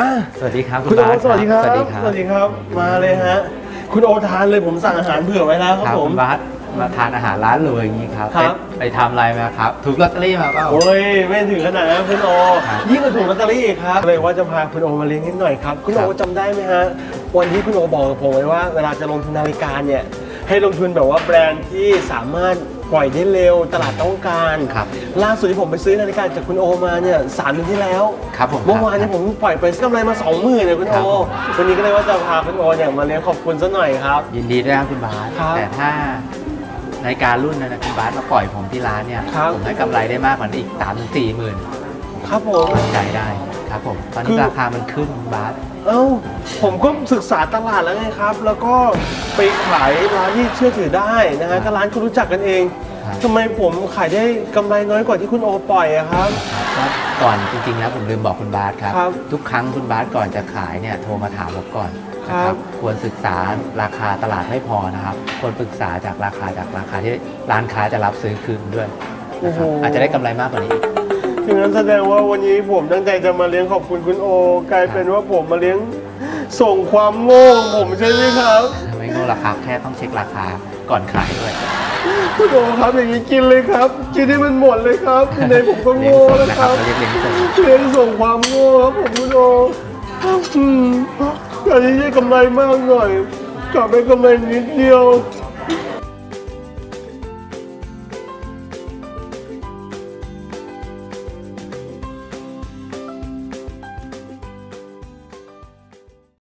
อะสวัสดีครับคุณโอบาสวัสดีครับสวัสดีครับสวัสดีครับ มาเลยฮะ คุณโอทานเลยผมสั่งอาหารเผื่อไว้แล้วคครัรับบผคุมณบาสมาทานอาหารร้านรวยอย่างนี้ครับครับไปไปทำอะไรมาครับ ถูกลอตเตอรี่มาเปล่าโอ้ยไม่ถึงขนาดนั้นคุณโอครับยิ่งกว่าถูกลอตเตอรี่อีกครับ เลยว่าจะพาคุณโอมาเลี้ยงนิดหน่อยครับ คุณโอครับจำได้ไหมฮะ วันที่คุณโอบอกกับผมไว้ว่าเวลาจะลงทุนนาฬิกาเนี่ย ให้ลงทุนแบบว่าแบรนด์ที่สามารถ ปล่อยได้เร็วตลาดต้องการครับล่าสุดที่ผมไปซื้อนาฬิกาจากคุณโอมาเนี่ยสามเดือนที่แล้วครับผมเมื่อวานเนี้ผมปล่อยไปกำไรมาสองหมื่นเลยคุณโอครับวันนี้ก็เลยว่าจะพาคุณโอเนี่ยมาเลี้ยงขอบคุณซะหน่อยครับ ยินดีด้วยครับคุณบาสครับแต่ถ้าในการรุ่นนั้นนะคุณบาสมาปล่อยผมที่ร้านเนี่ยครับผมให้กำไรได้มากกว่านี้อีกสามถึงสี่หมื่นครับผมใจได้ ครับผม ตอนคืนี้อ ราคามันขึ้นคุณบาสเอ้าผมก็ศึกษาตลาดแล้วไงครับ แล้วก็ไปขายร้านที่เชื่อถือได้นะฮะก็ร้านคุณรู้จักกันเองครับทำไมผมขายได้กำไรน้อยกว่าที่คุณโอปล่อยอะครับ ก็ก่อนจริงๆแล้วผมลืมบอกคุณบาสครับ ครับทุกครั้งคุณบาสก่อนจะขายเนี่ยโทรมาถามผมก่อนนะคครัรับ บ ควรศึกษาราคาตลาดไม่พอนะครับ ควรปรึกษาจากราคาจากราคาที่ร้านค้าจะรับซื้อคืนด้วยนะครับโอ้โหอาจจะได้กำไรมากกว่านี้อีก ถึงนั้นแสดงว่าวันนี้ผมตั้งใจจะมาเลี้ยงขอบคุณคุณโอ กลายเป็นว่าผมมาเลี้ยงส่งความโง่ของผมใช่ไหมครับไม่โง่ราคาแค่ต้องเช็คราคาก่อนขายด้วยคุณโอครับอย่างนี้กินเลยครับ กินให้มันหมดเลยครับยังไงผมก็เลี้ยงโง่ส่งแล้วนะคครัรับบเราเรียกเลี้ยงส่งเลี้ยงส่งความโง่ครับผมคุณโออืมอันนี้ได้กำไรมากหน่อยกลับไปกำไรนิดเดียว